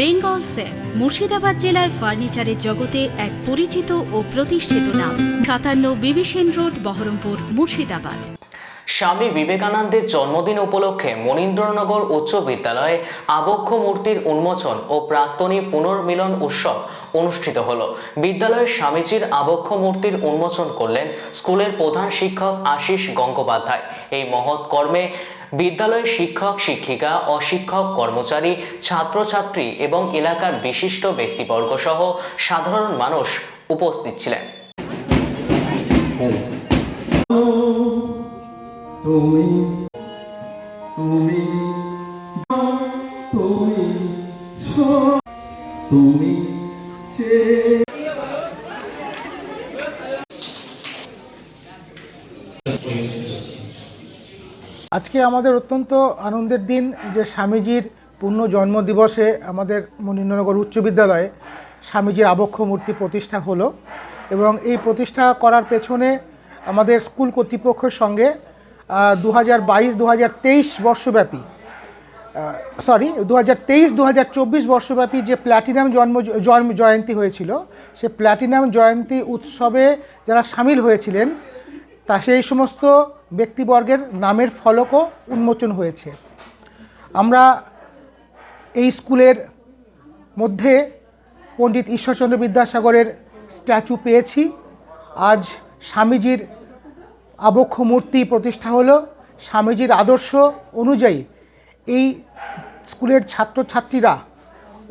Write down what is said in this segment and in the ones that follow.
Bengal safe, Murshidabad জেলায় ফার্নিচারের জগতে এক পরিচিত ও প্রতিষ্ঠিত নাম। সাতান্ন বিবিসেন রোড, বহরমপুর, মুর্শিদাবাদ। স্বামী বিবেকানন্দের জন্মদিন উপলক্ষে মনীন্দ্রনগর উচ্চ বিদ্যালয়ে আবক্ষ মূর্তির উন্মোচন ও প্রাক্তনী পুনর্মিলন উৎসব অনুষ্ঠিত হল। বিদ্যালয়ের স্বামীজির আবক্ষ মূর্তির উন্মোচন করলেন স্কুলের প্রধান শিক্ষক আশিস গঙ্গোপাধ্যায়। এই মহৎ কর্মে বিদ্যালয়ের শিক্ষক, শিক্ষিকা, অশিক্ষক, কর্মচারী, ছাত্রছাত্রী এবং এলাকার বিশিষ্ট ব্যক্তিবর্গ সহ সাধারণ মানুষ উপস্থিত ছিলেন। তুমি আজকে আমাদের অত্যন্ত আনন্দের দিন যে স্বামীজির পূর্ণ জন্মদিবসে আমাদের মনীন্দ্রনগর উচ্চ বিদ্যালয়ে স্বামীজির আবক্ষ মূর্তি প্রতিষ্ঠা হলো এবং এই প্রতিষ্ঠা করার পেছনে আমাদের স্কুল কর্তৃপক্ষের সঙ্গে দু হাজার বাইশ দু হাজার তেইশ বর্ষব্যাপী সরি দু হাজার তেইশ দু হাজার চব্বিশ বর্ষব্যাপী যে প্ল্যাটিনাম জন্ম জন্ম জয়ন্তী হয়েছিল, সে প্ল্যাটিনাম জয়ন্তী উৎসবে যারা সামিল হয়েছিলেন তা সেই সমস্ত ব্যক্তিবর্গের নামের ফলকও উন্মোচন হয়েছে। আমরা এই স্কুলের মধ্যে পণ্ডিত ঈশ্বরচন্দ্র বিদ্যাসাগরের স্ট্যাচু পেয়েছি। আজ স্বামীজির আবক্ষ মূর্তি প্রতিষ্ঠা হলো। স্বামীজির আদর্শ অনুযায়ী এই স্কুলের ছাত্রছাত্রীরা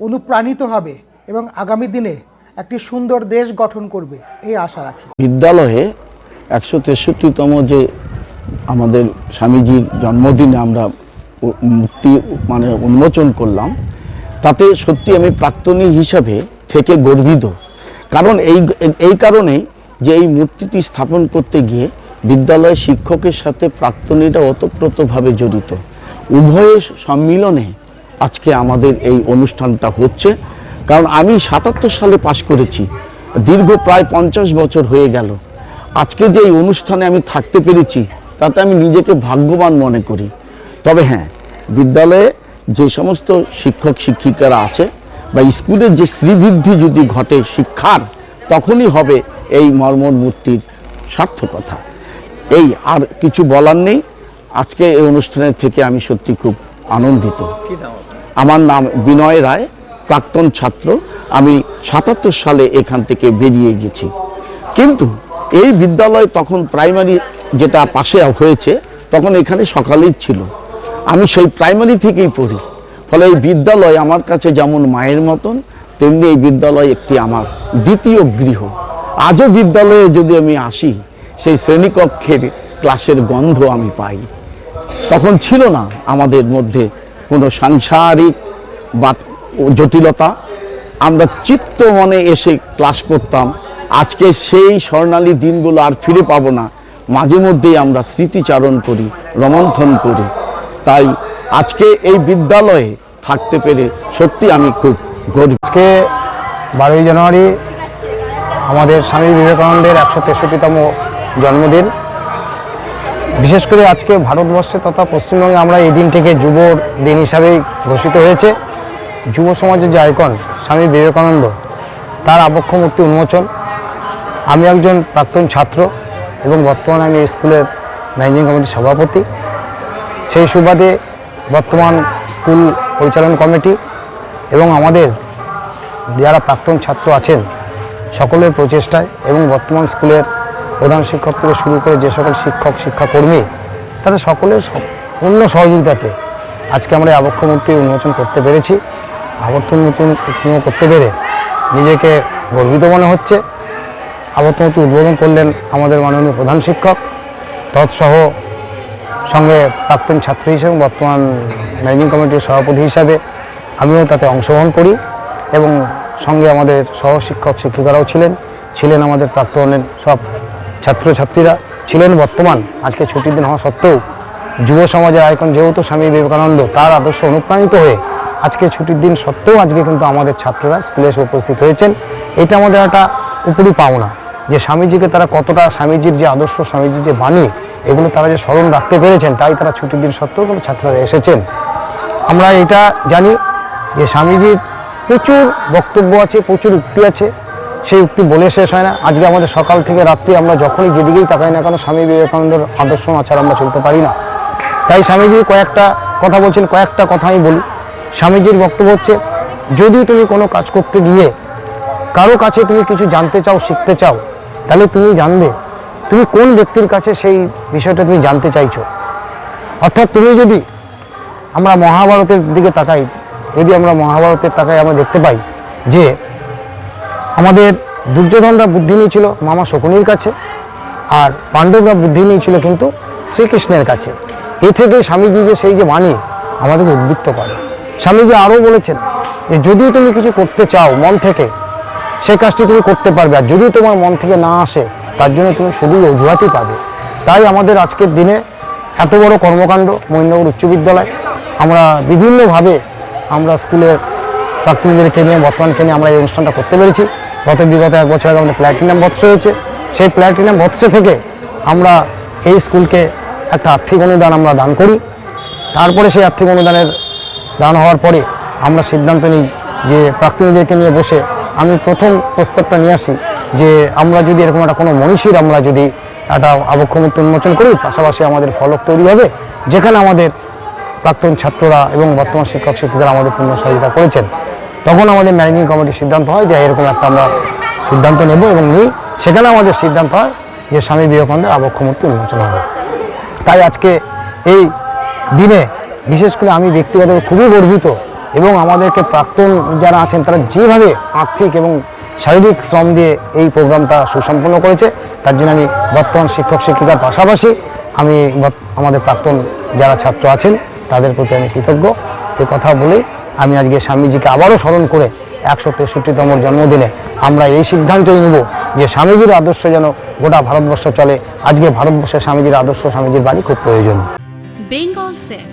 অনুপ্রাণিত হবে এবং আগামী দিনে একটি সুন্দর দেশ গঠন করবে, এই আশা রাখি। বিদ্যালয়ে একশো তেষট্টিতম যে আমাদের স্বামীজির জন্মদিনে আমরা মূর্তি মানে উন্মোচন করলাম, তাতে সত্যি আমি প্রাক্তনী হিসাবে থেকে গর্বিত। কারণ এই এই কারণেই যে এই মূর্তিটি স্থাপন করতে গিয়ে বিদ্যালয় শিক্ষকের সাথে প্রাক্তনীরা ওতপ্রোতভাবে জড়িত। উভয়ের সম্মিলনে আজকে আমাদের এই অনুষ্ঠানটা হচ্ছে। কারণ আমি সাতাত্তর সালে পাশ করেছি। দীর্ঘ প্রায় পঞ্চাশ বছর হয়ে গেল। আজকে যে এই অনুষ্ঠানে আমি থাকতে পেরেছি তাতে আমি নিজেকে ভাগ্যবান মনে করি। তবে হ্যাঁ বিদ্যালয়ে যে সমস্ত শিক্ষক শিক্ষিকারা আছে বা স্কুলের যে শ্রীবৃদ্ধি যদি ঘটে শিক্ষার তখনই হবে এই মর্মর মূর্তির সার্থকতা। এই আর কিছু বলার নেই। আজকে এই অনুষ্ঠানের থেকে আমি সত্যি খুব আনন্দিত। আমার নাম বিনয় রায় প্রাক্তন ছাত্র। আমি সাতাত্তর সালে এখান থেকে বেরিয়ে গেছি। কিন্তু এই বিদ্যালয় তখন প্রাইমারি যেটা পাশে হয়েছে, তখন এখানে সকালেই ছিল। আমি সেই প্রাইমারি থেকেই পড়ি। ফলে এই বিদ্যালয় আমার কাছে যেমন মায়ের মতন, তেমনি এই বিদ্যালয় একটি আমার দ্বিতীয় গৃহ। আজও বিদ্যালয়ে যদি আমি আসি, সেই শ্রেণীকক্ষের ক্লাসের গন্ধ আমি পাই। তখন ছিল না আমাদের মধ্যে কোনো সাংসারিক বা জটিলতা। আমরা চিত্ত মনে এসে ক্লাস করতাম আজকে সেই স্বর্ণালী দিনগুলো আর ফিরে পাবো না। মাঝে মধ্যেই আমরা স্মৃতিচারণ করি, রমন্থন করি। তাই আজকে এই বিদ্যালয়ে থাকতে পেরে সত্যি আমি খুব গর্বিত। আজকে বারোই জানুয়ারি আমাদের স্বামী বিবেকানন্দের একশো তেষট্টিতম জন্মদিন। বিশেষ করে আজকে ভারতবর্ষে তথা পশ্চিমবঙ্গে আমরা এই দিনটিকে যুব দিন হিসাবেই ঘোষিত হয়েছে। যুব সমাজের যে আইকন স্বামী বিবেকানন্দ, তার আবক্ষ মূর্তি উন্মোচন আমি একজন প্রাক্তন ছাত্র এবং বর্তমানে আমি স্কুলের ম্যানেজিং কমিটির সভাপতি। সেই সুবাদে বর্তমান স্কুল পরিচালন কমিটি এবং আমাদের যারা প্রাক্তন ছাত্র আছেন সকলের প্রচেষ্টায় এবং বর্তমান স্কুলের প্রধান শিক্ষক থেকে শুরু করে যে সকল শিক্ষক, শিক্ষাকর্মী, তাদের সকলের পূর্ণ সহযোগিতাতে আজকে আমরা আবক্ষ মূর্তি উন্মোচন করতে পেরেছি। আবর্ত মূর্তি উন্মোচন করতে পেরে নিজেকে গর্বিত মনে হচ্ছে। আবর্ত মূর্তি উদ্বোধন করলেন আমাদের মাননীয় প্রধান শিক্ষক। তৎসহ সঙ্গে প্রাক্তন ছাত্র হিসেবে বর্তমান ম্যানেজিং কমিটির সভাপতি হিসাবে আমিও তাতে অংশগ্রহণ করি এবং সঙ্গে আমাদের সহ শিক্ষক শিক্ষিকারাও ছিলেন ছিলেন আমাদের প্রাক্তনের সব ছাত্রছাত্রীরা ছিলেন বর্তমান। আজকে ছুটির দিন হওয়া সত্ত্বেও যুব সমাজের আইকন যেহেতু স্বামী বিবেকানন্দ, তার আদর্শ অনুপ্রাণিত হয়ে আজকে ছুটির দিন সত্ত্বেও আজকে কিন্তু আমাদের ছাত্ররা স্কুলে এসে উপস্থিত হয়েছেন। এটা আমাদের একটা উপরি পাওনা। যে স্বামীজিকে তারা কতটা স্বামীজির যে আদর্শ, স্বামীজির যে বাণী, এগুলো তারা যে স্মরণ রাখতে পেরেছেন, তাই তারা ছুটির দিন সত্ত্বেও কিন্তু ছাত্ররা এসেছেন। আমরা এটা জানি যে স্বামীজির প্রচুর বক্তব্য আছে, প্রচুর উক্তি আছে, সেই উক্তি বলে শেষ হয় না। আজকে আমাদের সকাল থেকে রাত্রি আমরা যখনই যেদিকেই তাকাই না কেন, স্বামী বিবেকানন্দের আদর্শ আচার আমরা চলতে পারি না। তাই স্বামীজি কয়েকটা কথা বলছেন, কয়েকটা কথা আমি বলি। স্বামীজির বক্তব্য হচ্ছে, যদি তুমি কোনো কাজ করতে গিয়ে কারও কাছে তুমি কিছু জানতে চাও, শিখতে চাও তাহলে তুমি জানবে, তুমি কোন ব্যক্তির কাছে সেই বিষয়টা তুমি জানতে চাইছো? অর্থাৎ তুমি যদি আমরা মহাভারতের দিকে তাকাই, যদি আমরা মহাভারতের তাকাই আমরা দেখতে পাই যে আমাদের দুর্যোধনরা বুদ্ধি নিয়েছিল মামা শকুনির কাছে, আর পাণ্ডবরা বুদ্ধি নিয়েছিল কিন্তু শ্রীকৃষ্ণের কাছে। এ থেকে স্বামীজি যে সেই যে বাণী আমাদেরকে উদ্বুদ্ধ করে। স্বামীজি আরও বলেছেন যে যদি তুমি কিছু করতে চাও মন থেকে সেই কাজটি তুমি করতে পারবে। আর যদি তোমার মন থেকে না আসে, তার জন্য তুমি শুধুই অজুহাতই পাবে। তাই আমাদের আজকের দিনে এত বড় কর্মকাণ্ড মহিনগর উচ্চ বিদ্যালয়, আমরা বিভিন্নভাবে আমরা স্কুলের প্রাক্তনীদেরকে নিয়ে, বর্তমানকে নিয়ে আমরা এই অনুষ্ঠানটা করতে পেরেছি। গত বিগত এক বছর আগে আমাদের প্ল্যাটিনাম বৎস হয়েছে। সেই প্ল্যাটিনাম বৎসে থেকে আমরা এই স্কুলকে একটা আর্থিক অনুদান আমরা দান করি। তারপরে সেই আর্থিক অনুদানের দান হওয়ার পরে আমরা সিদ্ধান্ত নিই যে প্রাক্তনীদেরকে নিয়ে বসে আমি প্রথম প্রস্তাবটা নিয়ে আসি যে আমরা যদি এরকম একটা কোনো মনীষীর আমরা যদি একটা আবক্ষমূর্তি উন্মোচন করি, পাশাপাশি আমাদের ফলক তৈরি হবে, যেখানে আমাদের প্রাক্তন ছাত্ররা এবং বর্তমান শিক্ষক শিক্ষিকারা আমাদের পূর্ণ সহযোগিতা করেছেন, তখন আমাদের ম্যানেজিং কমিটির সিদ্ধান্ত হয় যে এরকম একটা আমরা সিদ্ধান্ত নেব এবং নিই। সেখানে আমাদের সিদ্ধান্ত হয় যে স্বামী বিবেকানন্দের আবক্ষমূর্তি উন্মোচন হবে। তাই আজকে এই দিনে বিশেষ করে আমি ব্যক্তিগতভাবে খুবই গর্বিত এবং আমাদেরকে প্রাক্তন যারা আছেন, তারা যেভাবে আর্থিক এবং শারীরিক শ্রম দিয়ে এই প্রোগ্রামটা সুসম্পন্ন করেছে, তার জন্য আমি বর্তমান শিক্ষক শিক্ষিকার পাশাপাশি আমি আমাদের প্রাক্তন যারা ছাত্র আছেন, তাদের প্রতি আমি কৃতজ্ঞ। এই কথা বলেই আমি আজকে স্বামীজিকে আবারও স্মরণ করে একশো তেষট্টিতম জন্মদিনে আমরা এই সিদ্ধান্তই নেব যে স্বামীজির আদর্শ যেন গোটা ভারতবর্ষ চলে। আজকে ভারতবর্ষে স্বামীজির আদর্শ, স্বামীজির বাড়ি খুব প্রয়োজন। বেঙ্গল সেফ।